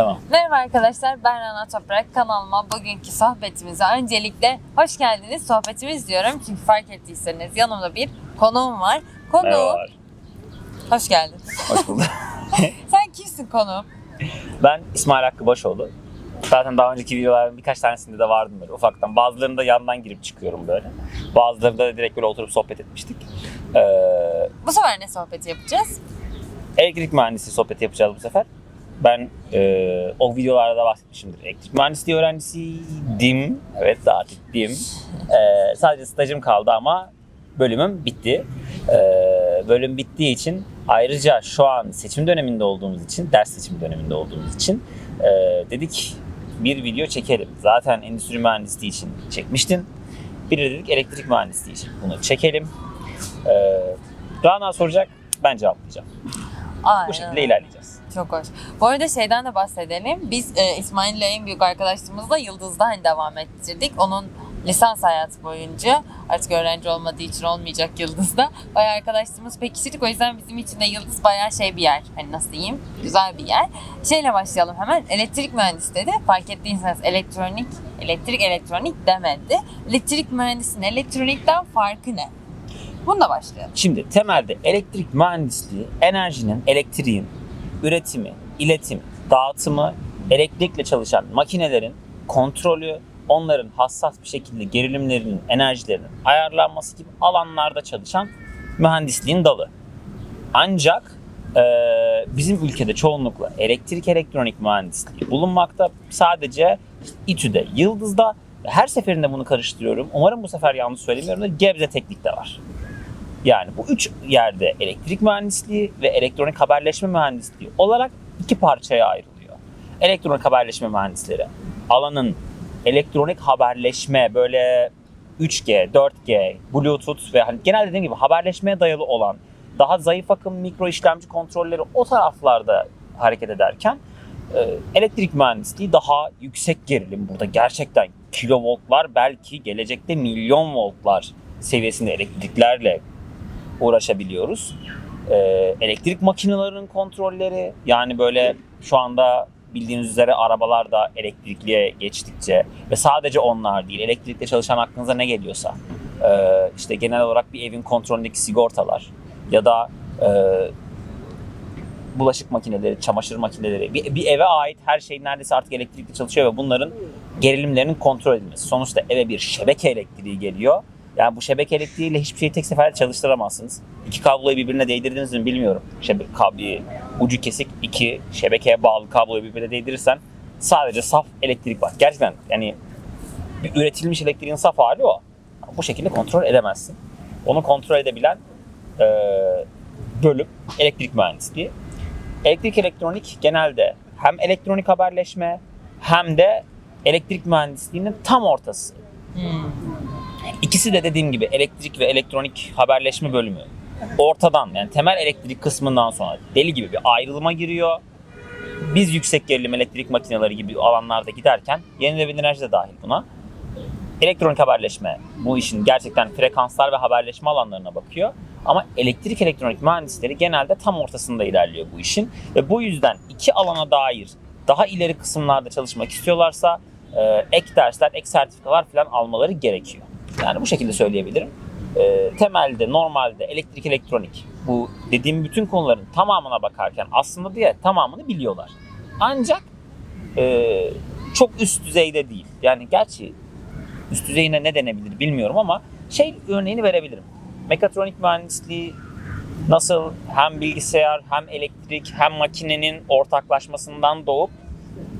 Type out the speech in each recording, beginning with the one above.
Tamam. Merhaba arkadaşlar ben Rana Toprak kanalıma bugünkü sohbetimize öncelikle hoş geldiniz sohbetimiz diyorum çünkü fark ettiyseniz yanımda bir konuğum var. Konuğum Merhabalar. hoş geldin. Hoş bulduk. Sen kimsin konuğum? ben İsmail Hakkı Başoğlu. Zaten daha önceki videoların birkaç tanesinde de vardım böyle ufaktan. Bazılarında yandan girip çıkıyorum böyle. Bazılarında da direkt böyle oturup sohbet etmiştik. Ee, Bu sefer ne sohbeti yapacağız? elektrik mühendisi sohbeti yapacağız bu sefer. Ben e, o videolarda da bahsetmişimdir. Elektrik mühendisliği öğrencisiydim. Evet daha dim. E, sadece stajım kaldı ama bölümüm bitti. E, bölüm bittiği için ayrıca şu an seçim döneminde olduğumuz için, ders seçim döneminde olduğumuz için e, dedik bir video çekelim. Zaten endüstri mühendisliği için çekmiştin. Bir de dedik elektrik mühendisliği için bunu çekelim. E, Rana soracak, ben cevaplayacağım. Aynen. Bu şekilde ilerleyeceğiz. Çok hoş. Bu arada şeyden de bahsedelim. Biz e, İsmail'le en büyük arkadaşlığımızla Yıldız'da hani devam ettirdik. Onun lisans hayatı boyunca artık öğrenci olmadığı için olmayacak Yıldız'da. Bayağı arkadaşlığımız pekiştirdik. O yüzden bizim için de Yıldız bayağı şey bir yer. Hani nasıl diyeyim? Güzel bir yer. Şeyle başlayalım hemen. Elektrik mühendisi. Fark ettiyseniz elektronik, elektrik elektronik demedi. Elektrik mühendisinin elektronikten farkı ne? Bununla başlayalım. Şimdi temelde elektrik mühendisliği enerjinin, elektriğin üretimi, iletimi, dağıtımı, elektrikle çalışan makinelerin kontrolü, onların hassas bir şekilde gerilimlerinin, enerjilerinin ayarlanması gibi alanlarda çalışan mühendisliğin dalı. Ancak e, bizim ülkede çoğunlukla elektrik elektronik mühendisliği bulunmakta. Sadece İTÜ'de, Yıldız'da her seferinde bunu karıştırıyorum. Umarım bu sefer yanlış söylemiyorum da Gebze Teknik'te var. Yani bu üç yerde elektrik mühendisliği ve elektronik haberleşme mühendisliği olarak iki parçaya ayrılıyor. Elektronik haberleşme mühendisleri alanın elektronik haberleşme böyle 3G, 4G, Bluetooth ve hani genel dediğim gibi haberleşmeye dayalı olan daha zayıf akım mikro işlemci kontrolleri o taraflarda hareket ederken e, elektrik mühendisliği daha yüksek gerilim burada gerçekten kilovoltlar belki gelecekte milyon voltlar seviyesinde elektriklerle uğraşabiliyoruz. Ee, elektrik makinelerinin kontrolleri yani böyle şu anda bildiğiniz üzere arabalar da elektrikliye geçtikçe ve sadece onlar değil elektrikle çalışan aklınıza ne geliyorsa ee, işte genel olarak bir evin kontrolündeki sigortalar ya da e, bulaşık makineleri, çamaşır makineleri bir, bir eve ait her şey neredeyse artık elektrikli çalışıyor ve bunların gerilimlerinin kontrol edilmesi. Sonuçta eve bir şebeke elektriği geliyor. Yani bu şebeke elektriğiyle hiçbir şeyi tek seferde çalıştıramazsınız. İki kabloyu birbirine değdirdiniz mi bilmiyorum. Şebeke kabloyu ucu kesik iki şebekeye bağlı kabloyu birbirine değdirirsen sadece saf elektrik var. Gerçekten yani bir üretilmiş elektriğin saf hali o. Bu şekilde kontrol edemezsin. Onu kontrol edebilen e, bölüm elektrik mühendisliği. Elektrik elektronik genelde hem elektronik haberleşme hem de elektrik mühendisliğinin tam ortası. İkisi de dediğim gibi elektrik ve elektronik haberleşme bölümü ortadan yani temel elektrik kısmından sonra deli gibi bir ayrılıma giriyor. Biz yüksek gerilim elektrik makineleri gibi alanlarda giderken yenilenebilir enerji de dahil buna. Elektronik haberleşme bu işin gerçekten frekanslar ve haberleşme alanlarına bakıyor. Ama elektrik elektronik mühendisleri genelde tam ortasında ilerliyor bu işin. Ve bu yüzden iki alana dair daha ileri kısımlarda çalışmak istiyorlarsa e, ek dersler, ek sertifikalar falan almaları gerekiyor. Yani bu şekilde söyleyebilirim. E, temelde, normalde elektrik elektronik bu dediğim bütün konuların tamamına bakarken aslında diye tamamını biliyorlar. Ancak e, çok üst düzeyde değil. Yani gerçi üst düzeyine ne denebilir bilmiyorum ama şey örneğini verebilirim. Mekatronik mühendisliği nasıl hem bilgisayar hem elektrik hem makinenin ortaklaşmasından doğup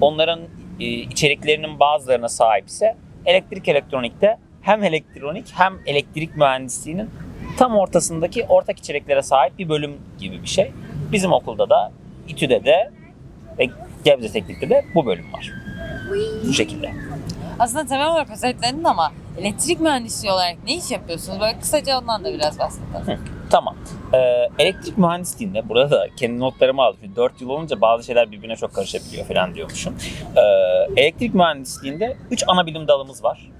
onların e, içeriklerinin bazılarına sahipse elektrik elektronikte hem elektronik hem elektrik mühendisliğinin tam ortasındaki ortak içeriklere sahip bir bölüm gibi bir şey. Bizim okulda da İTÜ'de de ve Gebze Teknik'te de bu bölüm var. Bu şekilde. Aslında temel olarak özetledin ama elektrik mühendisliği olarak ne iş yapıyorsunuz? Böyle kısaca ondan da biraz bahsedelim. Tamam. Ee, elektrik mühendisliğinde burada da kendi notlarımı aldım. Çünkü 4 yıl olunca bazı şeyler birbirine çok karışabiliyor falan diyormuşum. Ee, elektrik mühendisliğinde 3 ana bilim dalımız var.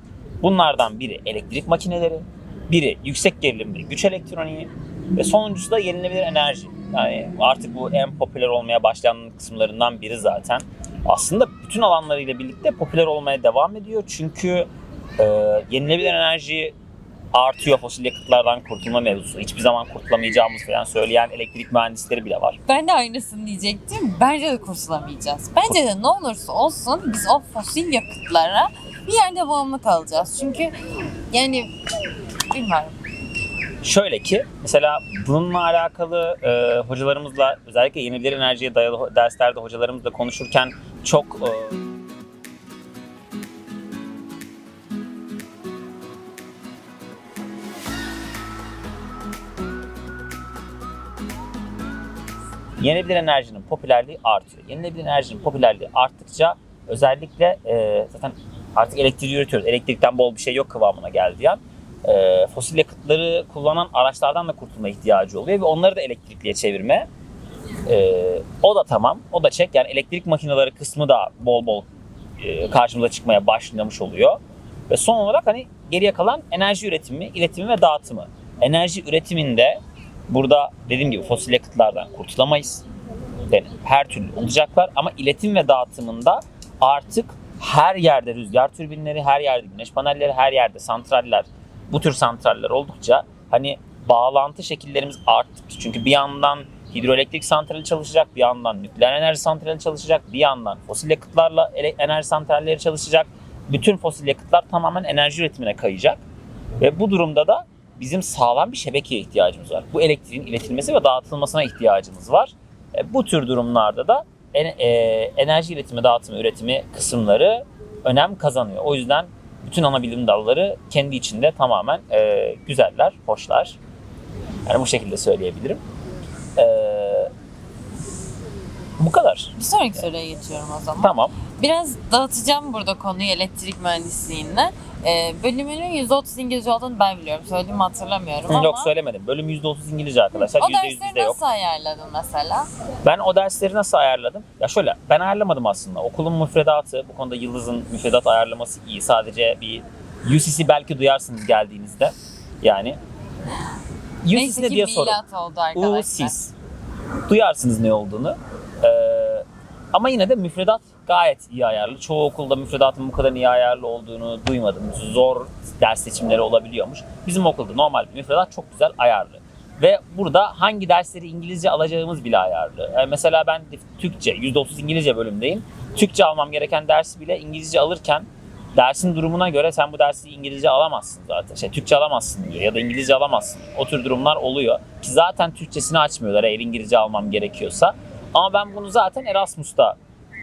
Bunlardan biri elektrik makineleri, biri yüksek gerilimli güç elektroniği ve sonuncusu da yenilenebilir enerji. Yani artık bu en popüler olmaya başlayan kısımlarından biri zaten. aslında bütün alanlarıyla birlikte popüler olmaya devam ediyor. Çünkü e, yenilebilir enerji artıyor fosil yakıtlardan kurtulma mevzusu. Hiçbir zaman kurtulamayacağımız falan söyleyen elektrik mühendisleri bile var. Ben de aynısını diyecektim. Bence de kurtulamayacağız. Bence de ne olursa olsun biz o fosil yakıtlara bir yerde bağımlı kalacağız. Çünkü yani bilmiyorum. Şöyle ki mesela bununla alakalı e, hocalarımızla özellikle yenilebilir enerjiye dayalı derslerde hocalarımızla konuşurken çok e, yenilebilir enerjinin popülerliği artıyor. Yenilebilir enerjinin popülerliği arttıkça özellikle e, zaten artık elektriği üretiyoruz. Elektrikten bol bir şey yok kıvamına geldiği an e, fosil yakıtları kullanan araçlardan da kurtulma ihtiyacı oluyor ve onları da elektrikliye çevirme. E, o da tamam, o da çek. Yani elektrik makineleri kısmı da bol bol e, karşımıza çıkmaya başlamış oluyor. Ve son olarak hani geriye kalan enerji üretimi, iletimi ve dağıtımı. Enerji üretiminde burada dediğim gibi fosil yakıtlardan kurtulamayız. Yani her türlü olacaklar ama iletim ve dağıtımında artık her yerde rüzgar türbinleri, her yerde güneş panelleri, her yerde santraller, bu tür santraller oldukça hani bağlantı şekillerimiz arttıkça çünkü bir yandan hidroelektrik santrali çalışacak, bir yandan nükleer enerji santrali çalışacak, bir yandan fosil yakıtlarla enerji santralleri çalışacak. Bütün fosil yakıtlar tamamen enerji üretimine kayacak. Ve bu durumda da bizim sağlam bir şebekeye ihtiyacımız var. Bu elektriğin iletilmesi ve dağıtılmasına ihtiyacımız var. E, bu tür durumlarda da en- e, enerji iletimi, dağıtımı, üretimi kısımları önem kazanıyor. O yüzden bütün ana bilim dalları kendi içinde tamamen e, güzeller, hoşlar. Yani bu şekilde söyleyebilirim. E, bu kadar. Bir sonraki soruya geçiyorum o zaman. Tamam. Biraz dağıtacağım burada konuyu elektrik mühendisliğinden. Ee, bölümünün %30 İngilizce olduğunu ben biliyorum. Söylediğimi hatırlamıyorum ama Yok söylemedim. Bölüm %30 İngilizce arkadaşlar. o %100 dersleri yok. nasıl ayarladın mesela? Ben o dersleri nasıl ayarladım? Ya şöyle ben ayarlamadım aslında. Okulun müfredatı bu konuda Yıldız'ın müfredat ayarlaması iyi. Sadece bir UCC belki duyarsınız geldiğinizde. Yani UCC Neyse ne ki diye sorun. milat oldu arkadaşlar. UCC. Duyarsınız ne olduğunu. Ee, ama yine de müfredat gayet iyi ayarlı. Çoğu okulda müfredatın bu kadar iyi ayarlı olduğunu duymadım. Zor ders seçimleri olabiliyormuş. Bizim okulda normal müfredat çok güzel ayarlı. Ve burada hangi dersleri İngilizce alacağımız bile ayarlı. Yani mesela ben Türkçe, %30 İngilizce bölümdeyim. Türkçe almam gereken dersi bile İngilizce alırken dersin durumuna göre sen bu dersi İngilizce alamazsın zaten. Şey, Türkçe alamazsın diyor ya da İngilizce alamazsın. O tür durumlar oluyor. Ki zaten Türkçesini açmıyorlar eğer İngilizce almam gerekiyorsa. Ama ben bunu zaten Erasmus'ta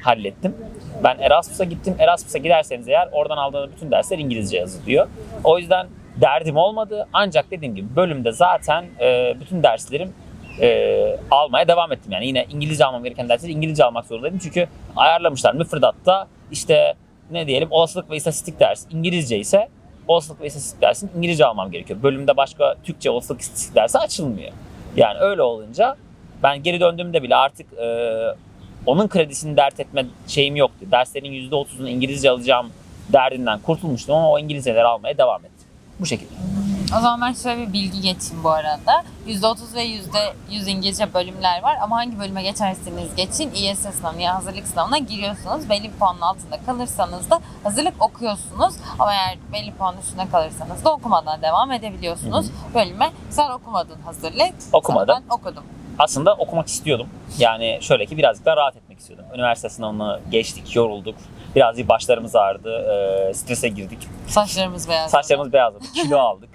hallettim. Ben Erasmus'a gittim. Erasmus'a giderseniz eğer oradan aldığınız bütün dersler İngilizce yazılıyor. O yüzden derdim olmadı. Ancak dediğim gibi bölümde zaten e, bütün derslerim e, almaya devam ettim. Yani yine İngilizce almam gereken dersleri İngilizce almak zorundaydım. Çünkü ayarlamışlar müfredatta işte ne diyelim olasılık ve istatistik dersi İngilizce ise olasılık ve istatistik dersini İngilizce almam gerekiyor. Bölümde başka Türkçe olasılık istatistik dersi açılmıyor. Yani öyle olunca ben geri döndüğümde bile artık e, onun kredisini dert etme şeyim yoktu. Derslerin %30'unu İngilizce alacağım derdinden kurtulmuştum ama o İngilizceleri almaya devam ettim. Bu şekilde. O zaman ben şöyle bir bilgi geçeyim bu arada. %30 ve %100 İngilizce bölümler var ama hangi bölüme geçerseniz geçin İES sınavına ya hazırlık sınavına giriyorsunuz. Belli bir puanın altında kalırsanız da hazırlık okuyorsunuz. Ama eğer belli puanın üstüne kalırsanız da okumadan devam edebiliyorsunuz bölüme. Sen okumadın hazırlık. Okumadım. Sonra Ben okudum. Aslında okumak istiyordum. Yani şöyle ki birazcık daha rahat etmek istiyordum. Üniversite sınavını geçtik, yorulduk. Birazcık başlarımız ağrıdı, e, strese girdik. Saçlarımız beyaz. Saçlarımız beyazladı, kilo aldık.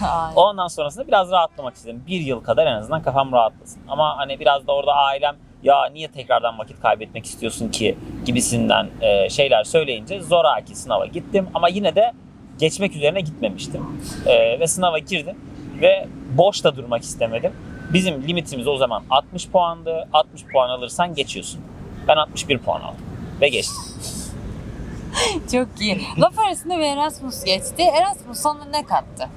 Ondan sonrasında biraz rahatlamak istedim. Bir yıl kadar en azından kafam rahatlasın. Ama hani biraz da orada ailem ya niye tekrardan vakit kaybetmek istiyorsun ki gibisinden e, şeyler söyleyince zoraki sınava gittim. Ama yine de geçmek üzerine gitmemiştim. E, ve sınava girdim ve boş da durmak istemedim. Bizim limitimiz o zaman 60 puandı. 60 puan alırsan geçiyorsun. Ben 61 puan aldım ve geçtim. Çok iyi. Laf arasında bir Erasmus geçti. Erasmus sana ne kattı?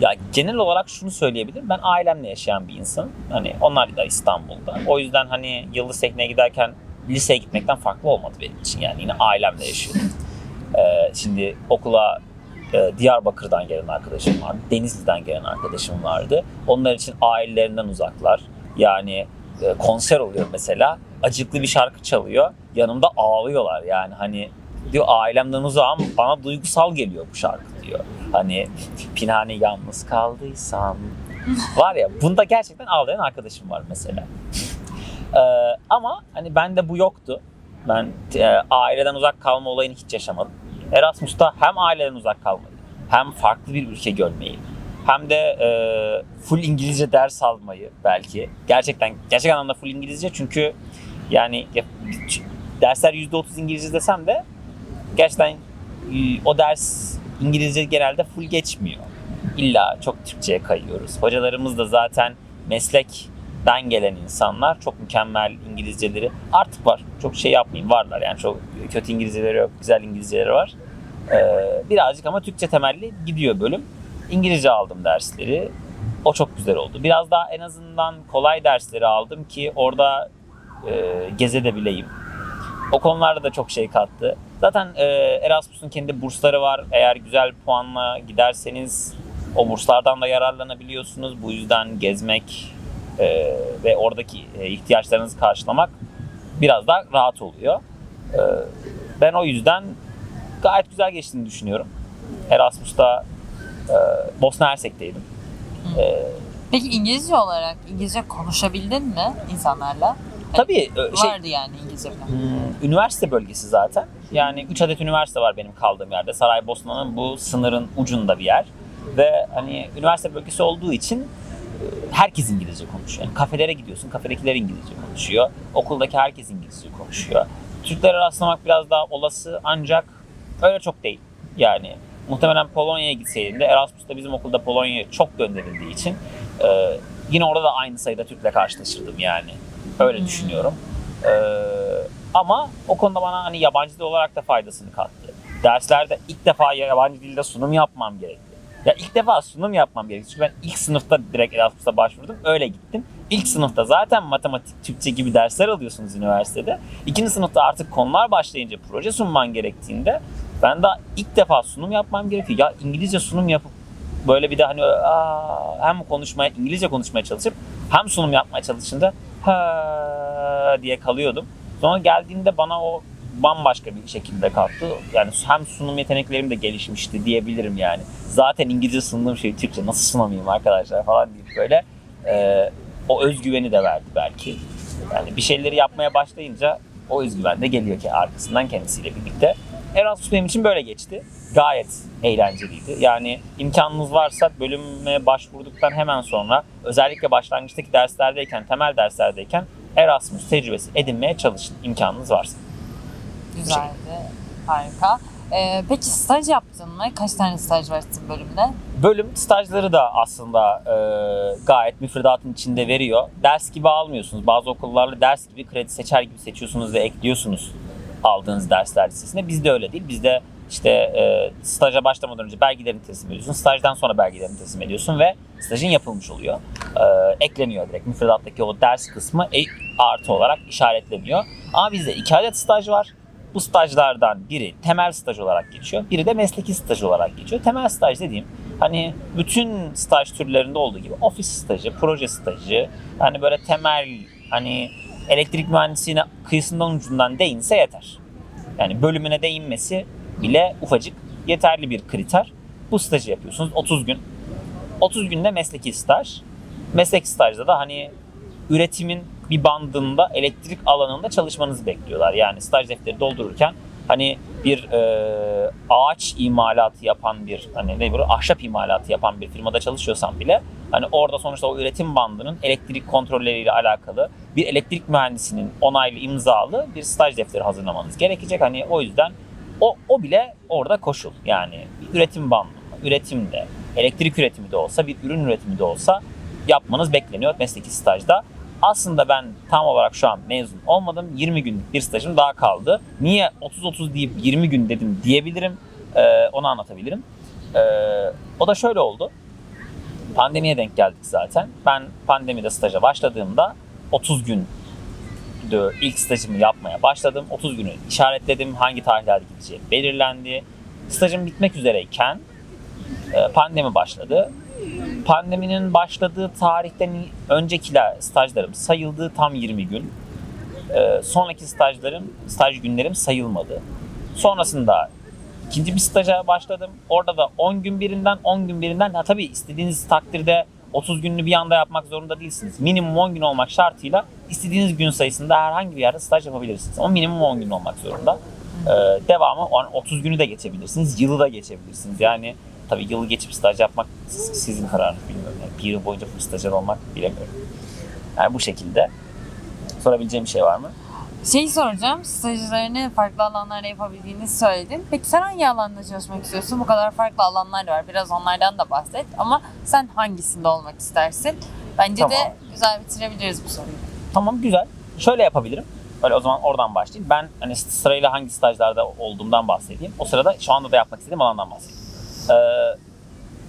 Ya genel olarak şunu söyleyebilirim. Ben ailemle yaşayan bir insanım. Hani onlar da İstanbul'da. O yüzden hani Yıldız Tekne'ye giderken liseye gitmekten farklı olmadı benim için. Yani yine ailemle yaşıyordum. Ee, şimdi okula e, Diyarbakır'dan gelen arkadaşım vardı. Denizli'den gelen arkadaşım vardı. Onlar için ailelerinden uzaklar. Yani e, konser oluyor mesela. Acıklı bir şarkı çalıyor. Yanımda ağlıyorlar yani hani diyor ailemden uzağım bana duygusal geliyor bu şarkı diyor. Hani Pinhane yalnız kaldıysam var ya bunda gerçekten ağlayan arkadaşım var mesela. Ee, ama hani bende bu yoktu. Ben e, aileden uzak kalma olayını hiç yaşamadım. Erasmus'ta hem aileden uzak kalmayı, hem farklı bir ülke görmeyi, hem de e, full İngilizce ders almayı belki. Gerçekten gerçek anlamda full İngilizce çünkü yani ya- dersler %30 İngilizce desem de gerçekten e, o ders İngilizce genelde full geçmiyor. İlla çok Türkçe'ye kayıyoruz. Hocalarımız da zaten meslekten gelen insanlar. Çok mükemmel İngilizceleri artık var. Çok şey yapmayayım varlar yani çok kötü İngilizceleri yok, güzel İngilizceleri var. Ee, birazcık ama Türkçe temelli gidiyor bölüm. İngilizce aldım dersleri. O çok güzel oldu. Biraz daha en azından kolay dersleri aldım ki orada e, gezebileyim. O konularda da çok şey kattı. Zaten e, Erasmus'un kendi bursları var. Eğer güzel puanla giderseniz o burslardan da yararlanabiliyorsunuz. Bu yüzden gezmek e, ve oradaki e, ihtiyaçlarınızı karşılamak biraz daha rahat oluyor. E, ben o yüzden gayet güzel geçtiğini düşünüyorum. Erasmus'ta e, Bosna Hersek'teydim. E, Peki İngilizce olarak İngilizce konuşabildin mi insanlarla? tabii e, şey, Vardı yani İngilizce falan. Hmm, üniversite bölgesi zaten. Yani 3 adet üniversite var benim kaldığım yerde. Saraybosna'nın bu sınırın ucunda bir yer. Ve hani üniversite bölgesi olduğu için e, herkes İngilizce konuşuyor. Yani kafelere gidiyorsun, kafedekiler İngilizce konuşuyor. Okuldaki herkes İngilizce konuşuyor. Türklere rastlamak biraz daha olası ancak öyle çok değil. Yani muhtemelen Polonya'ya gitseydim de Erasmus'ta bizim okulda Polonya'ya çok gönderildiği için e, yine orada da aynı sayıda Türk'le karşılaşırdım yani. Öyle Hmm. düşünüyorum. Ee, ama o konuda bana hani yabancı dil olarak da faydasını kattı. Derslerde ilk defa yabancı dilde sunum yapmam gerekti. Ya ilk defa sunum yapmam gerekti. Çünkü ben ilk sınıfta direkt Erasmus'a başvurdum. Öyle gittim. İlk sınıfta zaten matematik, Türkçe gibi dersler alıyorsunuz üniversitede. İkinci sınıfta artık konular başlayınca proje sunman gerektiğinde ben daha ilk defa sunum yapmam gerekiyor. Ya İngilizce sunum yapıp böyle bir de hani aa, hem konuşmaya, İngilizce konuşmaya çalışıp hem sunum yapmaya çalışınca ha diye kalıyordum. Sonra geldiğinde bana o bambaşka bir şekilde kalktı. Yani hem sunum yeteneklerim de gelişmişti diyebilirim yani. Zaten İngilizce sunduğum şey Türkçe nasıl sunamayayım arkadaşlar falan deyip böyle e, o özgüveni de verdi belki. Yani bir şeyleri yapmaya başlayınca o özgüven de geliyor ki arkasından kendisiyle birlikte. Erasmus benim için böyle geçti. Gayet eğlenceliydi. Yani imkanınız varsa bölüme başvurduktan hemen sonra özellikle başlangıçtaki derslerdeyken, temel derslerdeyken Erasmus tecrübesi edinmeye çalışın imkanınız varsa. Güzeldi. Harika. Ee, peki staj yaptın mı? Kaç tane staj var sizin bölümde? Bölüm stajları da aslında e, gayet müfredatın içinde veriyor. Ders gibi almıyorsunuz. Bazı okullarla ders gibi kredi seçer gibi seçiyorsunuz ve ekliyorsunuz aldığınız dersler listesine. Bizde öyle değil. Bizde işte e, staja başlamadan önce belgelerini teslim ediyorsun. Stajdan sonra belgelerini teslim ediyorsun ve stajın yapılmış oluyor. E, ekleniyor direkt. Müfredattaki o ders kısmı e, artı olarak işaretleniyor. Ama bizde iki adet staj var. Bu stajlardan biri temel staj olarak geçiyor. Biri de mesleki staj olarak geçiyor. Temel staj dediğim hani bütün staj türlerinde olduğu gibi ofis stajı, proje stajı, hani böyle temel hani elektrik mühendisliğine kıyısından ucundan değinse yeter. Yani bölümüne değinmesi bile ufacık yeterli bir kriter. Bu stajı yapıyorsunuz 30 gün. 30 günde mesleki staj. Meslek stajda da hani üretimin bir bandında elektrik alanında çalışmanızı bekliyorlar. Yani staj defteri doldururken hani bir e, ağaç imalatı yapan bir hani ne böyle ahşap imalatı yapan bir firmada çalışıyorsan bile hani orada sonuçta o üretim bandının elektrik kontrolleriyle alakalı bir elektrik mühendisinin onaylı imzalı bir staj defteri hazırlamanız gerekecek. Hani o yüzden o, o bile orada koşul. Yani bir üretim bandında, üretimde, elektrik üretimi de olsa, bir ürün üretimi de olsa yapmanız bekleniyor mesleki stajda. Aslında ben tam olarak şu an mezun olmadım. 20 günlük bir stajım daha kaldı. Niye 30-30 deyip 20 gün dedim diyebilirim. Ee, onu anlatabilirim. Ee, o da şöyle oldu. Pandemiye denk geldik zaten. Ben pandemide staja başladığımda 30 gün ilk stajımı yapmaya başladım. 30 günü işaretledim. Hangi tarihlerde gideceğim belirlendi. Stajım bitmek üzereyken e, pandemi başladı. Pandeminin başladığı tarihten öncekiler stajlarım sayıldığı tam 20 gün. Ee, sonraki stajlarım, staj günlerim sayılmadı. Sonrasında ikinci bir staja başladım. Orada da 10 gün birinden 10 gün birinden ha tabii istediğiniz takdirde 30 gününü bir anda yapmak zorunda değilsiniz. Minimum 10 gün olmak şartıyla istediğiniz gün sayısında herhangi bir yerde staj yapabilirsiniz. Ama minimum 10 gün olmak zorunda. Ee, devamı o an 30 günü de geçebilirsiniz. Yılı da geçebilirsiniz. Yani tabii yılı geçip staj yapmak siz- sizin kararınız bilmiyorum. Yani bir yıl boyunca full stajyer olmak bilemiyorum. Yani bu şekilde. Sorabileceğim bir şey var mı? Şeyi soracağım, stajlarını farklı alanlarda yapabildiğini söyledin. Peki sen hangi alanda çalışmak istiyorsun? Bu kadar farklı alanlar var. Biraz onlardan da bahset. Ama sen hangisinde olmak istersin? Bence Tamam. de güzel bitirebiliriz bu soruyu. Tamam güzel. Şöyle yapabilirim. Öyle o zaman oradan başlayayım. Ben hani sırayla hangi stajlarda olduğumdan bahsedeyim. O sırada şu anda da yapmak istediğim alandan bahsedeyim. Ee,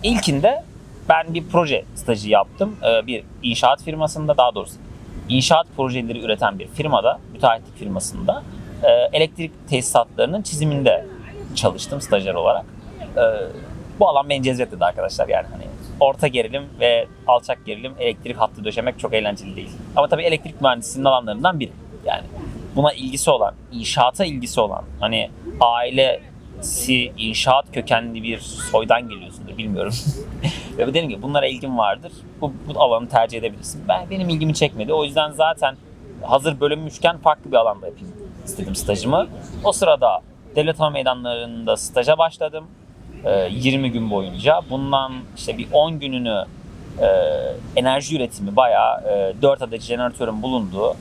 ilkinde ben bir proje stajı yaptım. Ee, bir inşaat firmasında daha doğrusu inşaat projeleri üreten bir firmada, müteahhitlik firmasında e, elektrik tesisatlarının çiziminde çalıştım stajyer olarak. Ee, bu alan beni cezbetledi arkadaşlar yani hani orta gerilim ve alçak gerilim elektrik hattı döşemek çok eğlenceli değil. Ama tabii elektrik mühendisliğinin alanlarından biri. Yani buna ilgisi olan, inşaata ilgisi olan, hani ailesi inşaat kökenli bir soydan geliyorsundur bilmiyorum. ve dediğim gibi bunlara ilgin vardır. Bu, bu alanı tercih edebilirsin. Ben benim ilgimi çekmedi. O yüzden zaten hazır bölünmüşken farklı bir alanda yapayım istedim stajımı. O sırada devlet hava meydanlarında staja başladım. Ee, 20 gün boyunca. Bundan işte bir 10 gününü e, enerji üretimi bayağı e, 4 adet jeneratörün bulunduğu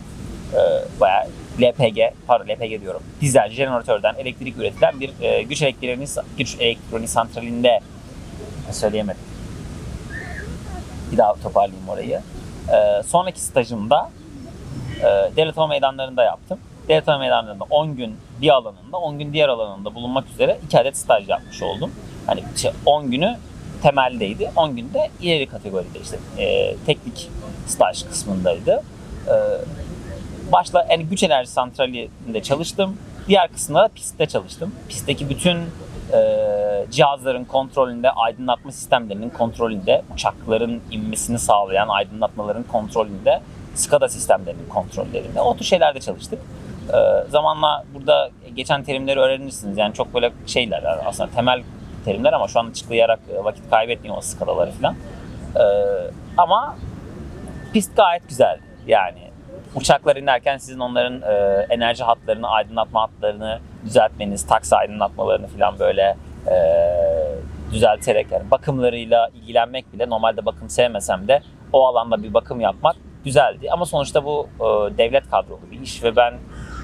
e, bayağı LPG, pardon LPG diyorum, dizel jeneratörden elektrik üretilen bir e, güç elektronik güç elektronik santralinde söyleyemedim. Bir daha toparlayayım orayı. E, sonraki stajımda e, hava meydanlarında yaptım. Hava meydanlarında 10 gün bir alanında, 10 gün diğer alanında bulunmak üzere 2 adet staj yapmış oldum. Hani işte 10 günü temeldeydi, 10 günde ileri kategoride işte e, teknik staj kısmındaydı. E, başta yani güç enerji santralinde çalıştım. Diğer kısımda da pistte çalıştım. Pistteki bütün e, cihazların kontrolünde, aydınlatma sistemlerinin kontrolünde, uçakların inmesini sağlayan aydınlatmaların kontrolünde, SCADA sistemlerinin kontrollerinde. O tür şeylerde çalıştık. E, zamanla burada geçen terimleri öğrenirsiniz. Yani çok böyle şeyler aslında temel terimler ama şu an açıklayarak e, vakit kaybetmeyeyim o SCADA'ları falan. E, ama pist gayet güzeldi. Yani uçaklar inerken sizin onların e, enerji hatlarını, aydınlatma hatlarını düzeltmeniz, taksi aydınlatmalarını falan böyle e, düzelterek yani bakımlarıyla ilgilenmek bile normalde bakım sevmesem de o alanda bir bakım yapmak güzeldi. Ama sonuçta bu e, devlet kadrolu bir iş ve ben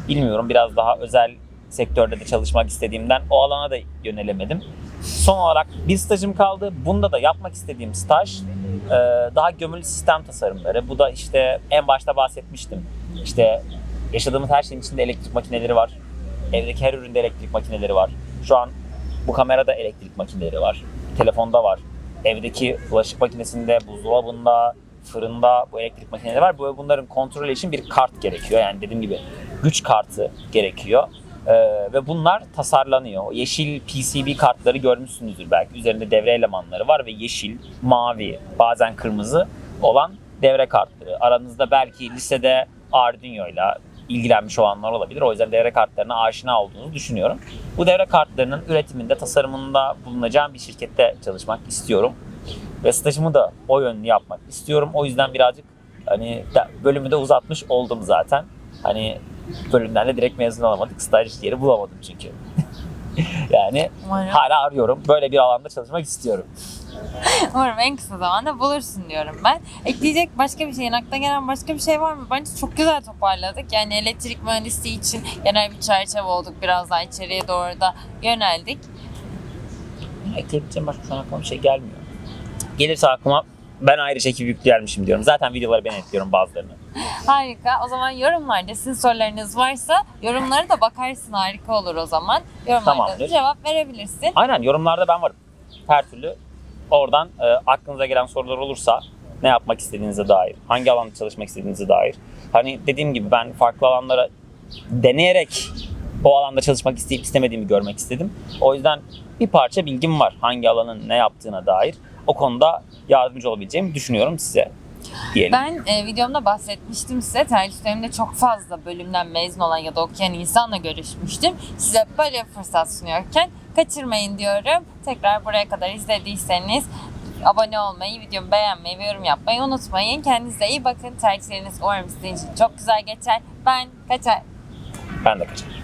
bilmiyorum biraz daha özel sektörde de çalışmak istediğimden o alana da yönelemedim. Son olarak bir stajım kaldı. Bunda da yapmak istediğim staj e, daha gömülü sistem tasarımları. Bu da işte en başta bahsetmiştim. İşte yaşadığımız her şeyin içinde elektrik makineleri var. Evdeki her üründe elektrik makineleri var. Şu an bu kamerada elektrik makineleri var. Telefonda var. Evdeki bulaşık makinesinde, buzdolabında, fırında bu elektrik makineleri var. Bu bunların kontrolü için bir kart gerekiyor. Yani dediğim gibi güç kartı gerekiyor. Ee, ve bunlar tasarlanıyor. Yeşil PCB kartları görmüşsünüzdür belki. Üzerinde devre elemanları var ve yeşil, mavi, bazen kırmızı olan devre kartları. Aranızda belki lisede Arduino ile ilgilenmiş olanlar olabilir. O yüzden devre kartlarına aşina olduğunuzu düşünüyorum. Bu devre kartlarının üretiminde, tasarımında bulunacağım bir şirkette çalışmak istiyorum. Ve stajımı da o yönlü yapmak istiyorum. O yüzden birazcık hani bölümü de uzatmış oldum zaten. Hani bölümden de direkt mezun olamadık. Staj yeri bulamadım çünkü. yani Umarım, hala arıyorum. Böyle bir alanda çalışmak istiyorum. umarım en kısa zamanda bulursun diyorum ben. Ekleyecek başka bir şeyin aklına gelen başka bir şey var mı? Bence çok güzel toparladık. Yani elektrik mühendisliği için genel bir çerçeve olduk. Biraz daha içeriye doğru da yöneldik. Ekleyebileceğim başka şu an aklıma bir şey gelmiyor. Gelirse aklıma ben ayrı çekip yüklermişim diyorum. Zaten videoları ben ekliyorum bazılarını. Harika. O zaman yorumlarda sizin sorularınız varsa yorumlara da bakarsın. Harika olur o zaman. Yorumlarda Tamamdır. cevap verebilirsin. Aynen yorumlarda ben varım. Her türlü oradan e, aklınıza gelen sorular olursa ne yapmak istediğinize dair, hangi alanda çalışmak istediğinize dair. Hani dediğim gibi ben farklı alanlara deneyerek o alanda çalışmak isteyip istemediğimi görmek istedim. O yüzden bir parça bilgim var hangi alanın ne yaptığına dair. o konuda yardımcı olabileceğimi düşünüyorum size diyelim. Ben e, videomda bahsetmiştim size. Tercih döneminde çok fazla bölümden mezun olan ya da okuyan insanla görüşmüştüm. Size böyle fırsat sunuyorken kaçırmayın diyorum. Tekrar buraya kadar izlediyseniz abone olmayı, videomu beğenmeyi ve yorum yapmayı unutmayın. Kendinize iyi bakın. Tercihleriniz umarım sizin için çok güzel geçer. Ben kaçar. Ben de kaçarım.